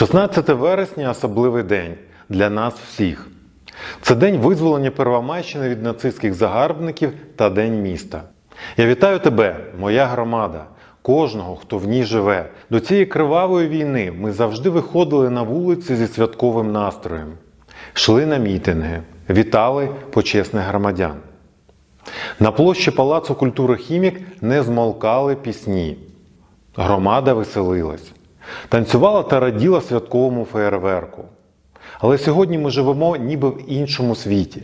16 вересня особливий день для нас всіх. Це день визволення Первомайщини від нацистських загарбників та День міста. Я вітаю тебе, моя громада, кожного, хто в ній живе. До цієї кривавої війни ми завжди виходили на вулиці зі святковим настроєм, йшли на мітинги, вітали почесних громадян. На площі Палацу культури Хімік не змолкали пісні. Громада веселилась, танцювала та раділа святковому феєрверку. Але сьогодні ми живемо ніби в іншому світі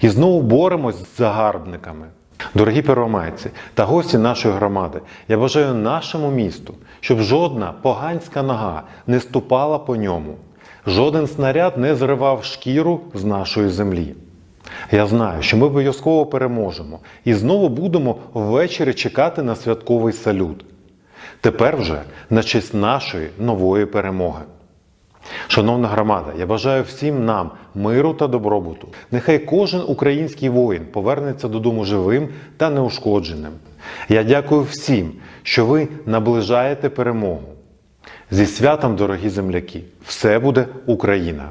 і знову боремось з загарбниками. Дорогі первомайці та гості нашої громади, я бажаю нашому місту, щоб жодна поганська нога не ступала по ньому, жоден снаряд не зривав шкіру з нашої землі. Я знаю, що ми обов'язково переможемо і знову будемо ввечері чекати на святковий салют. Тепер вже на честь нашої нової перемоги. Шановна громада, я бажаю всім нам миру та добробуту. Нехай кожен український воїн повернеться додому живим та неушкодженим. Я дякую всім, що ви наближаєте перемогу. Зі святом, дорогі земляки! Все буде Україна!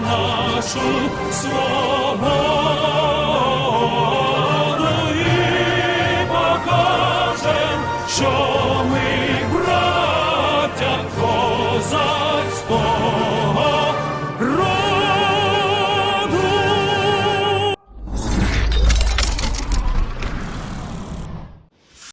нашу свободу.